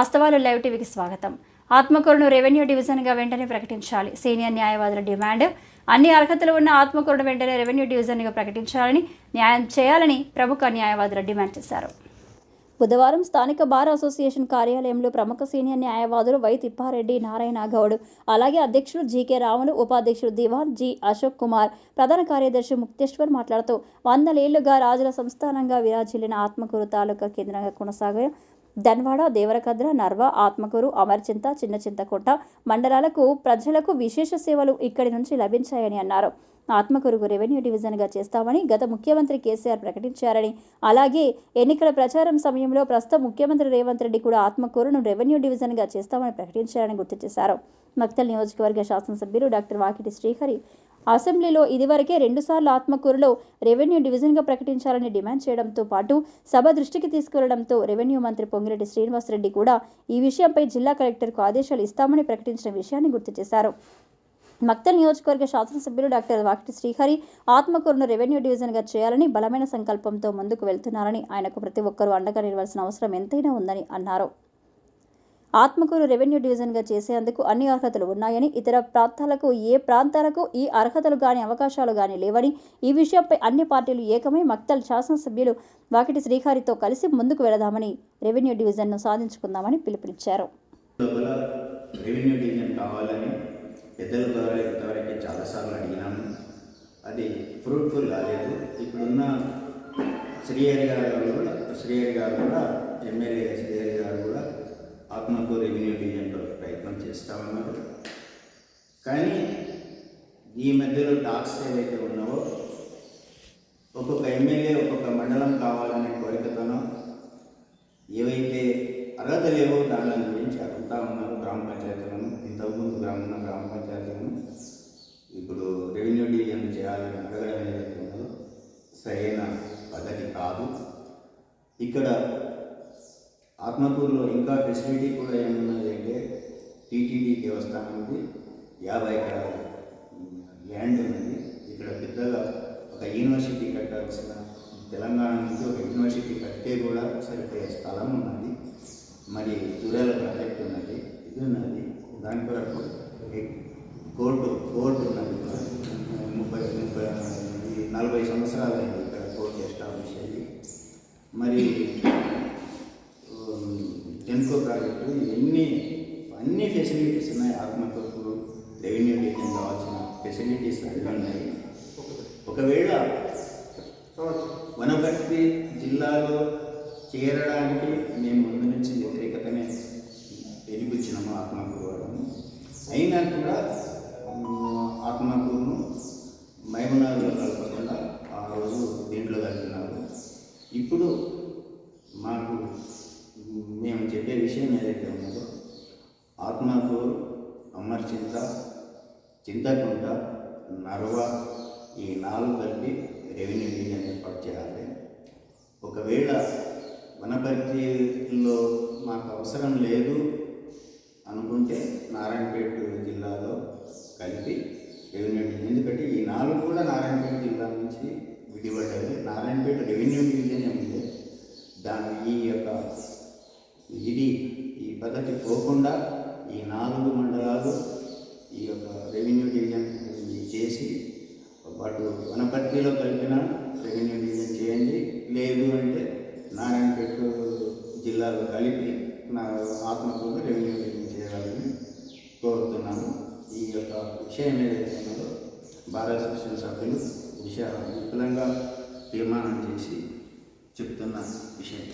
వాస్తవాలు లైవ్ టీవీకి స్వాగతం. ఆత్మకూరును రెవెన్యూ డివిజన్గా వెంటనే ప్రకటించాలి. సీనియర్ న్యాయవాదుల డిమాండ్. అన్ని అర్హతలు ఉన్న ఆత్మకూరును వెంటనే రెవెన్యూ డివిజన్గా ప్రకటించాలని న్యాయం చేయాలని ప్రముఖ న్యాయవాదులు డిమాండ్ చేశారు. బుధవారం స్థానిక బార్ అసోసియేషన్ కార్యాలయంలో ప్రముఖ సీనియర్ న్యాయవాదులు వై తిప్పారెడ్డి నారాయణ గౌడ్ అలాగే అధ్యక్షులు జీకే రాములు ఉపాధ్యక్షులు దివాన్ జి అశోక్ కుమార్ ప్రధాన కార్యదర్శి ముక్తేశ్వర్ మాట్లాడుతూ వందలేళ్ళుగా రాజుల సంస్థానంగా విరాజిల్లిన ఆత్మకూరు తాలూకా కేంద్రంగా కొనసాగే ధన్వాడ దేవరకద్ర నర్వ ఆత్మకూరు అమర్చింత చిన్న చింతకుంట మండలాలకు ప్రజలకు విశేష సేవలు ఇక్కడి నుంచి లభించాయని అన్నారు. ఆత్మకూరుకు రెవెన్యూ డివిజన్గా చేస్తామని గత ముఖ్యమంత్రి కేసీఆర్ ప్రకటించారని. అలాగే ఎన్నికల ప్రచారం సమయంలో ప్రస్తుత ముఖ్యమంత్రి రేవంత్ రెడ్డి కూడా ఆత్మకూరును రెవెన్యూ డివిజన్గా చేస్తామని ప్రకటించారని గుర్తు చేశారు. మక్తల్ నియోజకవర్గ శాసనసభ్యులు డాక్టర్ వాకిటి శ్రీహరి అసెంబ్లీలో ఇదివరకే రెండుసార్లు ఆత్మకూరులో రెవెన్యూ డివిజన్గా ప్రకటించాలని డిమాండ్ చేయడంతో పాటు సభ దృష్టికి తీసుకెళ్ళడంతో రెవెన్యూ మంత్రి పొంగిరెడ్డి శ్రీనివాసరెడ్డి కూడా ఈ విషయంపై జిల్లా కలెక్టర్కు ఆదేశాలు ఇస్తామని ప్రకటించిన విషయాన్ని గుర్తు చేశారు. మక్తల్ నియోజకవర్గ శాసనసభ్యులు డాక్టర్ వాకిటి శ్రీహరి ఆత్మకూరును రెవెన్యూ డివిజన్గా చేయాలని బలమైన సంకల్పంతో ముందుకు వెళ్తున్నారని ఆయనకు ప్రతి ఒక్కరూ అండగా నిలవాల్సిన అవసరం ఎంతైనా ఉందని అన్నారు. ఆత్మకూరు రెవెన్యూ డివిజన్గా చేసేందుకు అన్ని అర్హతలు ఉన్నాయని ఇతర ప్రాంతాలకు ఏ ప్రాంతాలకు ఈ అర్హతలు గాని అవకాశాలు గాని లేవని ఈ విషయంపై అన్ని పార్టీలు ఏకమై మక్తల్ శాసనసభ్యులు వాకిటి శ్రీహరితో కలిసి ముందుకు వెళదామని రెవెన్యూ డివిజన్ను సాధించుకుందామని పిలుపునిచ్చారు. రెవెన్యూ డివిజన్ కావాలని పెద్దల ద్వారా ఇంతవరకు చాలాసార్లు అడిగినాము. అది ఫ్రూట్ఫుల్ కాలేదు. ఇప్పుడున్న శ్రీహరి గారు కూడా శ్రీహరి గారు కూడా ఎమ్మెల్యే శ్రీహరి గారు కూడా ఆత్మకూరు రెవెన్యూ డివిజన్లో ప్రయత్నం చేస్తూ ఉన్నారు కానీ ఈ మధ్యలో టాక్స్ ఏవైతే ఉన్నావో ఒక్కొక్క ఎమ్మెల్యే ఒక్కొక్క మండలం కావాలనే కోరికతోనో ఏవైతే అర్హత లేవో దాని గురించి అడుగుతా ఉన్నారు గ్రామ పంచాయతీలను. ఇంతకుముందు గ్రామంలో గ్రామ పంచాయతీలను ఇప్పుడు రెవెన్యూ డివిజన్ చేయాలని అడగడం ఏదైతే ఉన్నదో సరైన పద్ధతి కాదు. ఇక్కడ ఆత్మకూరులో ఇంకా ఫెసిలిటీ కూడా ఏమున్నది అంటే టీటీడీ దేవస్థానం ఉంది. యాభై ఎకరాల ల్యాండ్ ఉన్నది. ఇక్కడ పెద్దగా ఒక యూనివర్సిటీ కట్టాల్సిన తెలంగాణ నుంచి ఒక యూనివర్సిటీ కట్టే కూడా సరిపోయే స్థలం ఉన్నది. మరి జూరాల ప్రాజెక్ట్ ఉన్నది. ఇది ఉన్నది. దాని కొరకు కోర్టు కోర్టు ఉన్నది ముప్పై ముప్పై నలభై సంవత్సరాలు అయింది ఇక్కడ కోర్టు ఎస్టాబ్లిష్ అయ్యి. మరి టెన్కో ప్రాజెక్టు ఎన్ని అన్ని ఫెసిలిటీస్ ఉన్నాయి. ఆత్మకూరు రెవెన్యూ డివిజన్ కావాల్సిన ఫెసిలిటీస్ అన్నీ ఉన్నాయి. ఒకవేళ వనపర్తి జిల్లాలో చేరడానికి మేము ముందు నుంచి వ్యతిరేకతనే వెలిపించినాము ఆత్మకూరు వాళ్ళము అయినా కూడా ఆత్మకూరును మైమనాడులో కలపకుండా ఆ రోజు దీంట్లో కలిపినారు ఇప్పుడు మాకు మేము చెప్పే విషయం ఏదైతే ఉన్నదో ఆత్మకూరు అమర్చింత చింతకుంట నర్వ ఈ నాలుగు కలిపి రెవెన్యూ డివిజన్ ఏర్పాటు చేయాలి. ఒకవేళ వనపర్తిలో మాకు అవసరం లేదు అనుకుంటే నారాయణపేట జిల్లాలో కలిపి రెవెన్యూ డివిజన్. ఎందుకంటే ఈ నాలుగు కూడా నారాయణపేట జిల్లా నుంచి విడిపడ్డాయి. నారాయణపేట రెవెన్యూ డివిజన్ ఉంది. దాని ఈ యొక్క ఇది ఈ పద్ధతి పోకుండా ఈ నాలుగు మండలాలు ఈ యొక్క రెవెన్యూ డివిజన్ చేసి వాటి వనపర్తిలో కలిపిన రెవెన్యూ డివిజన్ చేయండి. లేదు అంటే నారాయణపేట జిల్లాలో కలిపి నా ఆత్మకూరు రెవెన్యూ డివిజన్ చేయాలని కోరుతున్నాను. ఈ యొక్క విషయం ఏదైతే ఉన్నదో భారత అసోసియేషన్ సభ్యులు విషయ విపులంగా తీర్మానం చేసి చెప్తున్న విషయం.